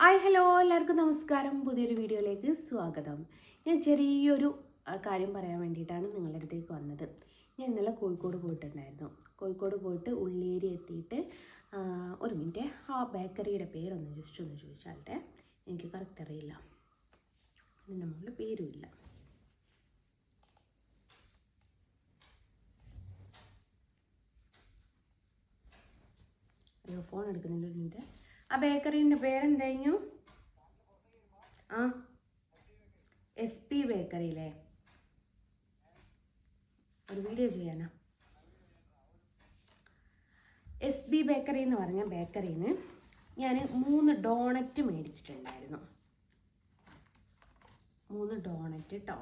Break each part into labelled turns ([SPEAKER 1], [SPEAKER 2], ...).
[SPEAKER 1] Hi hello എല്ലാവർക്കും നമസ്കാരം. പുതിയൊരു വീഡിയോയിലേക്ക് സ്വാഗതം. ഞാൻ ചെറിയൊരു കാര്യം പറയാൻ വേണ്ടിയിട്ടാണ് നിങ്ങളുടെ അടുത്തേക്ക് വന്നത്. ഞാൻ ഇന്നലെ കോഴിക്കോട് പോയിട്ടുണ്ടായിരുന്നു. കോഴിക്കോട് പോയിട്ട് ഉള്ളേരി എത്തിയിട്ട് ഒരു മിനിറ്റ്. ആ ബേക്കറിയുടെ പേരൊന്ന് ജസ്റ്റ് ഒന്ന് ചോദിച്ചാട്ടെ എനിക്ക് കറക്റ്റ് അറിയില്ല. അതിന്റെ മുകളിൽ പേരുമില്ല. ഫോൺ എടുക്കുന്നില്ല ഒരു മിനിറ്റ്. ആ ബേക്കറിന്റെ പേരെന്തായിരുന്നു ആ എസ് പി ബേക്കറിയിലെ. ഒരു വീഡിയോ ചെയ്യാനാ. എസ് ബി ബേക്കറി എന്ന് പറഞ്ഞ ബേക്കറിയിൽ നിന്ന് ഞാൻ മൂന്ന് ഡോണറ്റ് മേടിച്ചിട്ടുണ്ടായിരുന്നു. മൂന്ന് ഡോണറ്റ് കേട്ടോ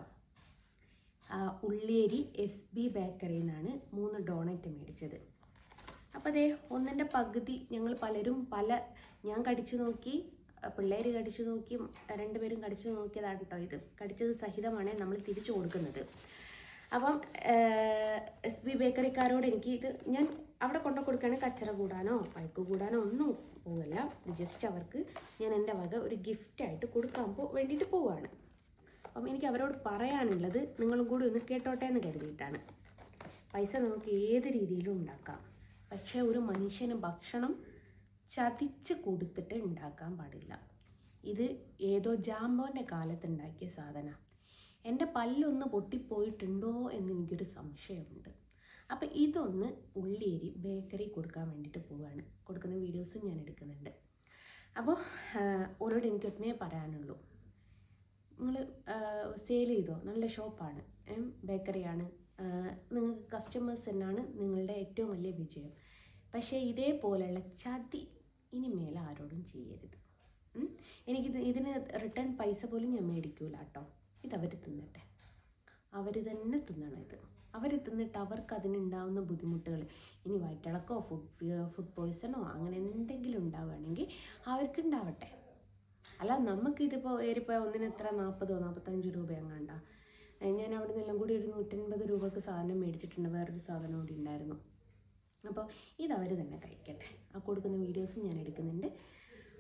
[SPEAKER 1] ഉള്ളേരി എസ് ബി ബേക്കറിയിൽ നിന്നാണ് മൂന്ന് ഡോണറ്റ് മേടിച്ചത്. അപ്പോൾ അതേ ഒന്നിന്റെ പകുതി ഞങ്ങൾ പലരും പല ഞാൻ കടിച്ചു നോക്കി പിള്ളേർ കടിച്ചു നോക്കി രണ്ടുപേരും കടിച്ചു നോക്കിയതാണ് കേട്ടോ ഇത്. കടിച്ചത് സഹിതമാണ് നമ്മൾ തിരിച്ചു കൊടുക്കുന്നത്. അപ്പം എസ് ബി ബേക്കറിക്കാരോട് എനിക്ക് ഇത് ഞാൻ അവിടെ കൊണ്ടു കൊടുക്കുകയാണെങ്കിൽ കച്ചറ കൂടാനോ പഴുക്ക് കൂടാനോ ഒന്നും പോവില്ല. ജസ്റ്റ് അവർക്ക് ഞാൻ എന്റെ വക ഒരു ഗിഫ്റ്റായിട്ട് കൊടുക്കാൻ പോ വേണ്ടിയിട്ട് പോവുകയാണ് അപ്പം എനിക്ക് അവരോട് പറയാനുള്ളത് നിങ്ങളും കൂടി ഒന്ന് കേട്ടോട്ടെ എന്ന് കരുതിയിട്ടാണ്. പൈസ നമുക്ക് ഏത് രീതിയിലും ഉണ്ടാക്കാം. പക്ഷേ ഒരു മനുഷ്യന് ഭക്ഷണം ചതിച്ച് കൊടുത്തിട്ട് ഉണ്ടാക്കാൻ പാടില്ല. ഇത് ഏതോ ജാമ്പോന്റെ കാലത്ത് ഉണ്ടാക്കിയ സാധന. എന്റെ പല്ലൊന്ന് പൊട്ടിപ്പോയിട്ടുണ്ടോ എന്ന് എനിക്കൊരു സംശയമുണ്ട്. അപ്പം ഇതൊന്ന് ഉള്ളിയേരി ബേക്കറി കൊടുക്കാൻ വേണ്ടിയിട്ട് പോവുകയാണ് കൊടുക്കുന്ന വീഡിയോസും ഞാൻ എടുക്കുന്നുണ്ട്. അപ്പോൾ ഓരോട് എനിക്ക് ഒന്നേ പറയാനുള്ളൂ. നിങ്ങൾ സെയിൽ ചെയ്തോ? നല്ല ഷോപ്പാണ് ബേക്കറിയാണ്. നിങ്ങൾക്ക് കസ്റ്റമേഴ്സ് തന്നെയാണ് നിങ്ങളുടെ ഏറ്റവും വലിയ വിജയം. പക്ഷേ ഇതേപോലെയുള്ള ചതി ഇനി മേലെ ആരോടും ചെയ്യരുത്. എനിക്കിത് ഇതിന് റിട്ടേൺ പൈസ പോലും ഞാൻ മേടിക്കൂല കേട്ടോ. ഇതവർ തിന്നട്ടെ. അവർ തന്നെ തിന്നണം ഇത്. അവർ തിന്നിട്ട് അവർക്ക് അതിനുണ്ടാവുന്ന ബുദ്ധിമുട്ടുകൾ ഇനി വയറ്റിളക്കോ ഫുഡ് ഫുഡ് പോയ്സണോ അങ്ങനെ എന്തെങ്കിലും ഉണ്ടാവുകയാണെങ്കിൽ അവർക്ക് ഉണ്ടാവട്ടെ അല്ല നമുക്കിതിപ്പോൾ ഏരിപ്പോൾ ഒന്നിന് എത്ര? നാൽപ്പതോ നാൽപ്പത്തഞ്ച് രൂപ എങ്ങാണ്ട? ഞാൻ അവിടെ നിന്നെല്ലാം കൂടി ഒരു നൂറ്റൻപത് രൂപക്ക് സാധനം മേടിച്ചിട്ടുണ്ട്. വേറൊരു സാധനം കൂടി ഉണ്ടായിരുന്നു. അപ്പോൾ ഇത് അവർ തന്നെ കഴിക്കട്ടെ. ആ കൊടുക്കുന്ന വീഡിയോസും ഞാൻ എടുക്കുന്നുണ്ട്.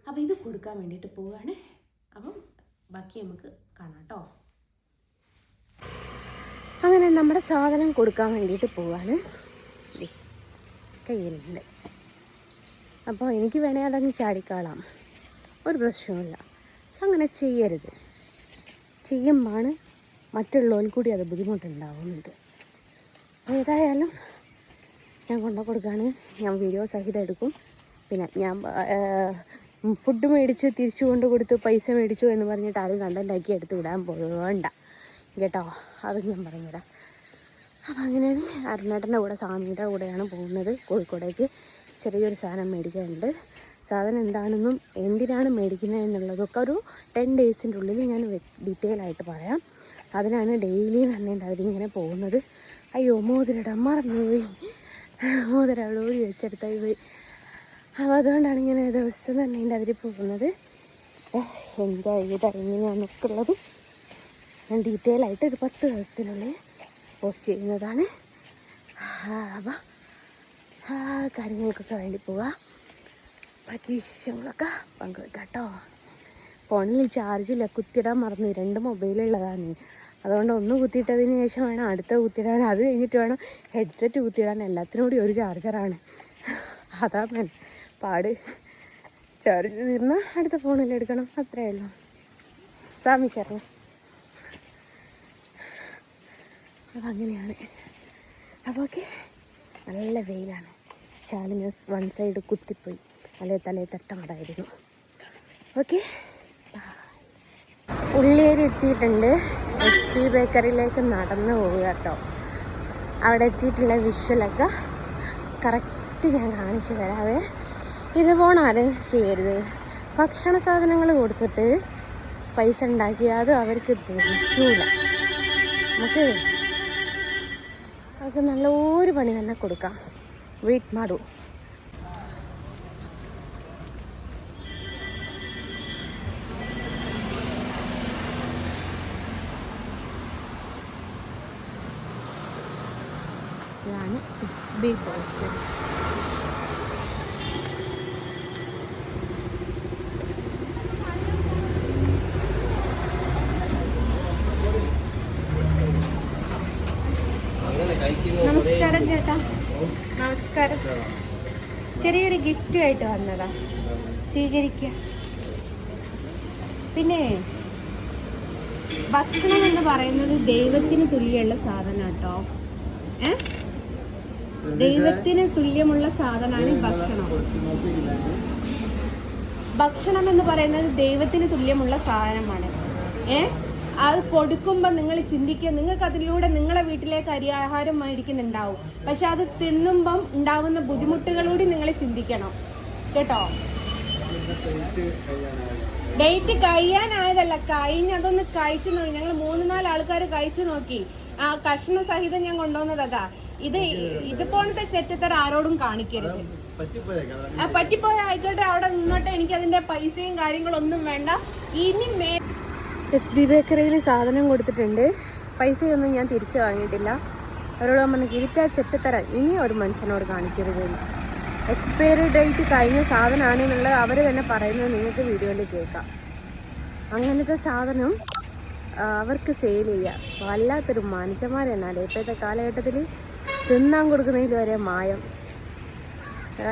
[SPEAKER 1] അപ്പോൾ ഇത് കൊടുക്കാൻ വേണ്ടിയിട്ട് പോവുകയാണ് അപ്പം ബാക്കി നമുക്ക് കാണാം കേട്ടോ അങ്ങനെ നമ്മുടെ സാധനം കൊടുക്കാൻ വേണ്ടിയിട്ട് പോവാണ്. കയ്യിലുണ്ട്. അപ്പോൾ എനിക്ക് വേണേൽ അതങ്ങ് ചാടിക്കാളാം. ഒരു പ്രശ്നവുമില്ല. പക്ഷെ അങ്ങനെ ചെയ്യരുത്. ചെയ്യുമ്പോഴാണ് മറ്റുള്ളവർ കൂടി അത് ബുദ്ധിമുട്ടുണ്ടാവുന്നുണ്ട്. ഏതായാലും ഞാൻ കൊണ്ടു കൊടുക്കുകയാണ്. ഞാൻ വീഡിയോ സഹിതം എടുക്കും. പിന്നെ ഞാൻ ഫുഡ് മേടിച്ചു തിരിച്ചു കൊണ്ട് കൊടുത്ത് പൈസ മേടിച്ചു എന്ന് പറഞ്ഞിട്ട് ആരും കണ്ടന്റാക്കി എടുത്ത് വിടാൻ പോകണ്ട കേട്ടോ? അത് ഞാൻ പറഞ്ഞുതരാം. അപ്പം അങ്ങനെയാണ് അരുണേട്ടന്റെ കൂടെ സ്വാമിയുടെ കൂടെയാണ് പോകുന്നത് കോഴിക്കോടേക്ക്. ചെറിയൊരു സാധനം മേടിക്കാനുണ്ട്. സാധനം എന്താണെന്നും എന്തിനാണ് മേടിക്കുന്നത് എന്നുള്ളതൊക്കെ ഒരു ടെൻ ഡേയ്സിന്റെ ഉള്ളിൽ ഞാൻ ഡീറ്റെയിൽ ആയിട്ട് പറയാം. അതിനാണ് ഡെയിലി തന്നെ അവരിങ്ങനെ പോകുന്നത്. അയ്യോ മോതിരിടാൻ മറന്നുപോയി. മോതിര ഓടി വെച്ചെടുത്തായി പോയി അപ്പോൾ അതുകൊണ്ടാണ് ഇങ്ങനെ ദിവസം തന്നെ ഉണ്ട് അവർ പോകുന്നത്. എന്താ ഏതാ എങ്ങനെയാണെന്നൊക്കെ ഉള്ളത് ഞാൻ ഡീറ്റെയിൽ ആയിട്ട് ഒരു പത്ത് ദിവസത്തിനുള്ളിൽ പോസ്റ്റ് ചെയ്യുന്നതാണ്. അപ്പം ആ കാര്യങ്ങൾക്കൊക്കെ വേണ്ടി പോവാം. ബാക്കി വിശേഷങ്ങളൊക്കെ പങ്കുവെക്കാം കേട്ടോ ഫോണിൽ ചാർജില്ല കുത്തിയിടാൻ മറന്നു. രണ്ട് മൊബൈലുള്ളതാണ് അതുകൊണ്ട് ഒന്ന് കുത്തിയിട്ടതിന് ശേഷം വേണം അടുത്ത കുത്തിയിടാൻ. അത് കഴിഞ്ഞിട്ട് വേണം ഹെഡ്സെറ്റ് കുത്തിയിടാൻ. എല്ലാത്തിനും കൂടി ഒരു ചാർജറാണ് അതാ മെൻ പാട്. ചാർജ് തീർന്നാൽ അടുത്ത ഫോണിൽ എടുക്കണം. അത്രേ ഉള്ളൂ. സ്വാമി ശർമ്മ അപ്പം അങ്ങനെയാണ്. അപ്പോൾ ഓക്കെ. നല്ല വെയിലാണ്. ഷാളിന് വൺ സൈഡ് കുത്തിപ്പോയി. അല്ലെ തലേ തട്ടമടായിരുന്നു ഓക്കെ. ഉള്ളിയേരി എത്തിയിട്ടുണ്ട് എസ് പി ബേക്കറിയിലേക്ക് നടന്നു പോവുക കേട്ടോ. അവിടെ എത്തിയിട്ടുള്ള വിഷ്വലൊക്കെ കറക്റ്റ് ഞാൻ കാണിച്ചു തരാവേ. ഇത് പോണാരും ചെയ്യരുത്? ഭക്ഷണ സാധനങ്ങൾ കൊടുത്തിട്ട് പൈസ ഉണ്ടാക്കിയാൽ അവർക്ക് തിരിക്കൂല നമുക്ക് അവർക്ക് നല്ലൊരു പണി തന്നെ കൊടുക്കാം. വെയിറ്റ് മാടു ഇതാണ് എസ് ബി ഹോസ്റ്റൽ നമസ്കാരം ചേട്ടാ. നമസ്കാരം. ചെറിയൊരു ഗിഫ്റ്റ് ആയിട്ട് വന്നതാ. സ്വീകരിക്ക. പിന്നെ ഭക്ഷണം എന്ന് പറയുന്നത് ദൈവത്തിന് തുല്യമുള്ള സാധനം കേട്ടോ ഏഹ് ദൈവത്തിന് തുല്യമുള്ള സാധനമാണ് ഭക്ഷണം. ഭക്ഷണം എന്ന് പറയുന്നത് ദൈവത്തിന് തുല്യമുള്ള സാധനമാണ്. ഏ? അത് കൊടുക്കുമ്പോൾ നിങ്ങൾ ചിന്തിക്കുക നിങ്ങൾക്ക് അതിലൂടെ നിങ്ങളെ വീട്ടിലേക്ക് അരി ആഹാരം മേടിക്കുന്നുണ്ടാവും. പക്ഷെ അത് തിന്നുമ്പം ഉണ്ടാവുന്ന ബുദ്ധിമുട്ടുകളൂടി നിങ്ങൾ ചിന്തിക്കണം. കേട്ടോ? ഡേറ്റ് കഴിയാനായതല്ല കഴിഞ്ഞ് അതൊന്ന് കഴിച്ചു നോക്കി. ഞങ്ങൾ മൂന്ന് നാല് ആൾക്കാർ കഴിച്ചു നോക്കി. ആ കഷ്ണ സഹിതം ഞാൻ കൊണ്ടുവന്നതാ ഇത് ഇതുപോലത്തെ ചെറ്റത്തറ ആരോടും കാണിക്കരുത്. പറ്റിപ്പോയ ആയിക്കോട്ടെ അവിടെ നിന്നോട്ടെ എനിക്ക് അതിന്റെ പൈസയും കാര്യങ്ങളും ഒന്നും വേണ്ട. ഇനി മേ എസ് ബി ബേക്കറിയിൽ സാധനം കൊടുത്തിട്ടുണ്ട്. പൈസയൊന്നും ഞാൻ തിരിച്ചു വാങ്ങിയിട്ടില്ല. അവരോട് പറഞ്ഞു ഇരുട്ടാ ചെറ്റത്തറ ഇനി ഒരു മനുഷ്യനോട് കാണിക്കരുത് എക്സ്പയറി ഡേറ്റ് കഴിഞ്ഞ സാധനമാണ് എന്നുള്ളത് അവർ തന്നെ പറയുന്നത് നിങ്ങൾക്ക് വീഡിയോയിൽ കേൾക്കാം. അങ്ങനത്തെ സാധനം അവർക്ക് സെയിൽ ചെയ്യാം. വല്ലാത്തൊരു മനുഷ്യന്മാരെന്നാലേ ഇപ്പോഴത്തെ കാലഘട്ടത്തിൽ തിന്നാൻ കൊടുക്കുന്നതിൽ വരെ മായം.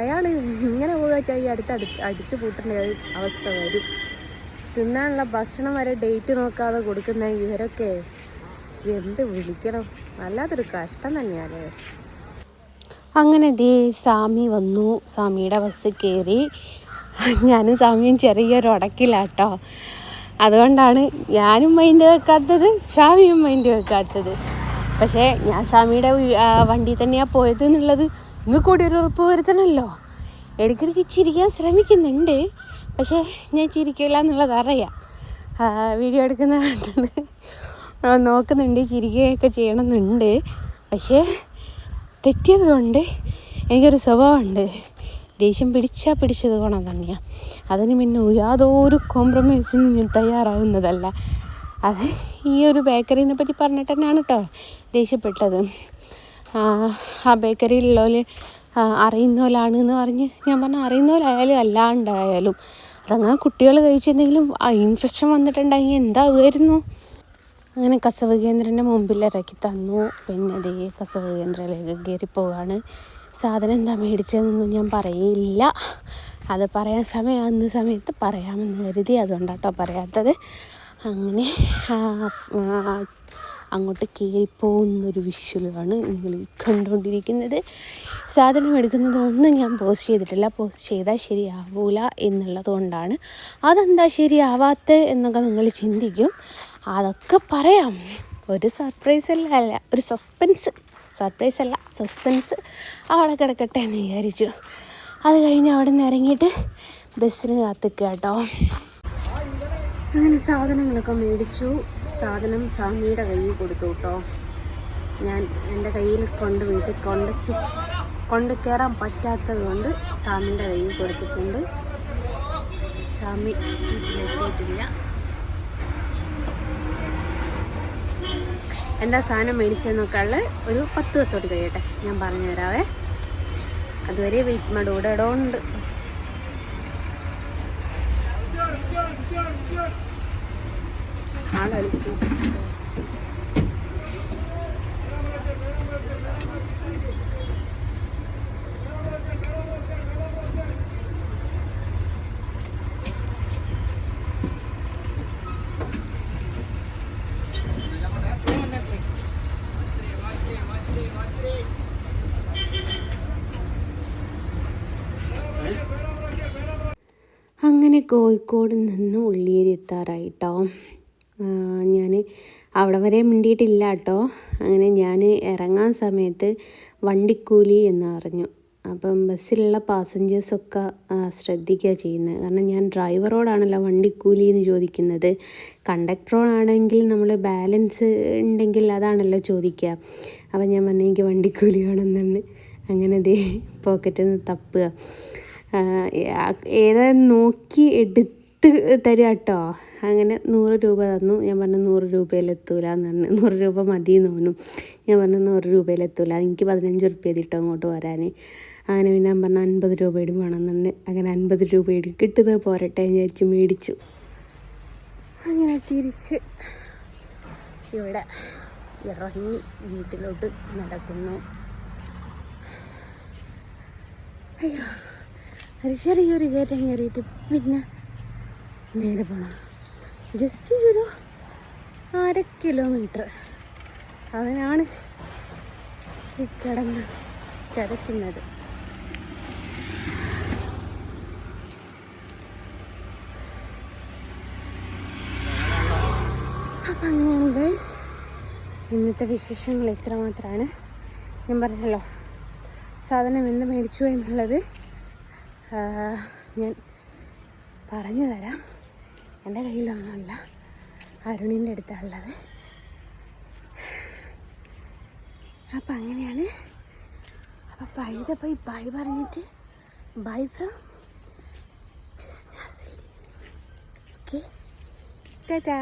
[SPEAKER 1] അയാൾ ഇങ്ങനെ പോകുക ഈ അടുത്ത് അടി അടിച്ചു പൂട്ടേണ്ട ഒരു അവസ്ഥ വരും. തിന്നാനുള്ള ഭക്ഷണം വരെ ഡേറ്റ് നോക്കാതെ കൊടുക്കുന്ന ഇവരൊക്കെ എന്ത് വിളിക്കണം? വല്ലാത്തൊരു കഷ്ടം തന്നെയാണ്. അങ്ങനെ ദേ സ്വാമി വന്നു. സ്വാമിയുടെ ബസ് കയറി ഞാനും സ്വാമിയും ചെറിയൊരു ഉടക്കിലാട്ടോ. അതുകൊണ്ടാണ് ഞാനും മൈൻഡ് വെക്കാത്തത് സ്വാമിയും മൈൻഡ് വെക്കാത്തത്. പക്ഷേ ഞാൻ സ്വാമിയുടെ വണ്ടി തന്നെയാണ് പോയത് എന്നുള്ളത് ഇന്ന് കൂടി ഒരു ഉറപ്പ് വരുത്തണമല്ലോ. ഇടയ്ക്കിടയ്ക്ക് ചിരിക്കാൻ ശ്രമിക്കുന്നുണ്ട്. പക്ഷേ ഞാൻ ചിരിക്കില്ല എന്നുള്ളത് അറിയാം. വീഡിയോ എടുക്കുന്ന കണ്ടിട്ട് നോക്കുന്നുണ്ട് ചിരിക്കുകയൊക്കെ ചെയ്യണമെന്നുണ്ട്. പക്ഷേ തെറ്റിയത് കൊണ്ട് എനിക്കൊരു സ്വഭാവമുണ്ട്. ദേഷ്യം പിടിച്ചാൽ പിടിച്ചത് ഗുണം തന്നെയാണ് അതിന് പിന്നെ യാതൊരു കോംപ്രമൈസും ഞാൻ തയ്യാറാകുന്നതല്ല അത് ഈ ഒരു ബേക്കറിനെ പറ്റി പറഞ്ഞിട്ട് തന്നെയാണ് കേട്ടോ ദേഷ്യപ്പെട്ടത്. ആ, ബേക്കറിയിലുള്ളവർ അറിയുന്ന പോലാണ് എന്ന് പറഞ്ഞ് ഞാൻ പറഞ്ഞു അറിയുന്ന പോലായാലും അല്ലാണ്ടായാലും അതങ്ങനെ കുട്ടികൾ കഴിച്ചെന്തെങ്കിലും ഇൻഫെക്ഷൻ വന്നിട്ടുണ്ടെങ്കിൽ എന്താകുമായിരുന്നു? അങ്ങനെ കസവ് കേന്ദ്രന്റെ മുമ്പിൽ ഇറക്കി തന്നു. പിന്നെ ദേ കസവ് കേന്ദ്രത്തിലേക്ക് കയറി പോവുകയാണ് സാധനം എന്താ മേടിച്ചതെന്നൊന്നും ഞാൻ പറയില്ല. അത് പറയാൻ സമയം അന്ന് സമയത്ത് പറയാമെന്ന് കരുതി. അതുകൊണ്ടാട്ടോ പറയാത്തത്. അങ്ങനെ അങ്ങോട്ട് കയറിപ്പോകുന്നൊരു വിഷ്വലാണ് നിങ്ങൾ കണ്ടുകൊണ്ടിരിക്കുന്നത്. സാധനം എടുക്കുന്നതൊന്നും ഞാൻ പോസ്റ്റ് ചെയ്തിട്ടില്ല. പോസ്റ്റ് ചെയ്താൽ ശരിയാവൂല എന്നുള്ളത് കൊണ്ടാണ്. അതെന്താ ശരിയാവാത്ത എന്നൊക്കെ നിങ്ങൾ ചിന്തിക്കും. അതൊക്കെ പറയാം. ഒരു സർപ്രൈസ് അല്ല അല്ല ഒരു സസ്പെൻസ് സർപ്രൈസ് അല്ല സസ്പെൻസ് അവിടെ കിടക്കട്ടെ എന്ന് വിചാരിച്ചു. അത് കഴിഞ്ഞ് അവിടെ നിന്ന് ഇറങ്ങിയിട്ട് ബസ്സിന് കാത്തിക്കുക കേട്ടോ അങ്ങനെ സാധനങ്ങളൊക്കെ മേടിച്ചു. സാധനം സ്വാമിയുടെ കയ്യിൽ കൊടുത്തു കേട്ടോ. ഞാൻ എന്റെ കയ്യിൽ കൊണ്ട് വീട്ടിൽ കൊണ്ടുവച്ച് കൊണ്ട് കയറാൻ പറ്റാത്തത് കൊണ്ട് സ്വാമിന്റെ കയ്യിൽ കൊടുത്തിട്ടുണ്ട്. സ്വാമി എത്തിയിട്ടില്ല എന്താ സാധനം മേടിച്ചതെന്നൊക്കെയുള്ള ഒരു പത്ത് ദിവസത്തോട്ട് കഴിയട്ടെ. ഞാൻ പറഞ്ഞു തരാവേ അതുവരെ wait gidiyor, gidiyor. Hala Kozhikode നിന്ന് ഉള്ളിയേരി എത്താറായിട്ടോ ഞാൻ അവിടെ വരെ മിണ്ടിയിട്ടില്ല കേട്ടോ അങ്ങനെ ഞാൻ ഇറങ്ങാൻ സമയത്ത് വണ്ടിക്കൂലി എന്ന് പറഞ്ഞു. അപ്പം ബസ്സിലുള്ള പാസഞ്ചേഴ്സൊക്കെ ശ്രദ്ധിക്കുക ചെയ്യുന്നത്. കാരണം ഞാൻ ഡ്രൈവറോടാണല്ലോ വണ്ടിക്കൂലി എന്ന് ചോദിക്കുന്നത്. കണ്ടക്ടറോടാണെങ്കിൽ നമ്മൾ ബാലൻസ് ഉണ്ടെങ്കിൽ അതാണല്ലോ ചോദിക്കുക അപ്പം ഞാൻ പറഞ്ഞു എനിക്ക് വണ്ടിക്കൂലി വേണമെന്ന് അങ്ങനെ ദേ പോക്കറ്റിൽ നിന്ന് തപ്പുക. ഏതാ നോക്കി എടുത്ത് തരിക കേട്ടോ. അങ്ങനെ നൂറ് രൂപ തന്നു. ഞാൻ പറഞ്ഞു നൂറ് രൂപയിൽ എത്തൂല എന്ന് പറഞ്ഞു. നൂറ് രൂപ മതി എന്ന് തോന്നുന്നു ഞാൻ പറഞ്ഞു നൂറ് രൂപയിൽ എത്തൂല. എനിക്ക് പതിനഞ്ച് റുപ്യ തീട്ടോ അങ്ങോട്ട് വരാൻ അങ്ങനെ പിന്നെ ഞാൻ പറഞ്ഞു അൻപത് രൂപയുടെ വേണമെന്നുണ്ട് അങ്ങനെ അൻപത് രൂപയുടെ കിട്ടുന്നത് പോരട്ടെ എന്ന് വിചാരിച്ച് മേടിച്ചു. അങ്ങനെ തിരിച്ച് ഇവിടെ ഇറങ്ങി വീട്ടിലോട്ട് നടക്കുന്നു. അയ്യോ. ഒരു ചെറിയൊരു കയറ്റം കയറിയിട്ട് പിന്നെ നേരെ പോകണം ജസ്റ്റ് ഒരു അര കിലോമീറ്റർ അതിനാണ് ഈ കിടന്ന് കിടക്കുന്നത്. അപ്പം അങ്ങനെയാണ് ഗൈസ് ഇന്നത്തെ വിശേഷങ്ങൾ ഇത്ര മാത്രമാണ് ഞാൻ പറഞ്ഞല്ലോ സാധനം എന്ത് മേടിച്ചു എന്നുള്ളത് ഞാൻ പറഞ്ഞു തരാം. എന്റെ കയ്യിലൊന്നുമില്ല. അരുണിന്റെ അടുത്താണുള്ളത്. അപ്പം അങ്ങനെയാണ്. അപ്പം പൈത പോയി ബൈ പറഞ്ഞിട്ട് ബൈ ഫ്രം ഓക്കെ ടാറ്റാ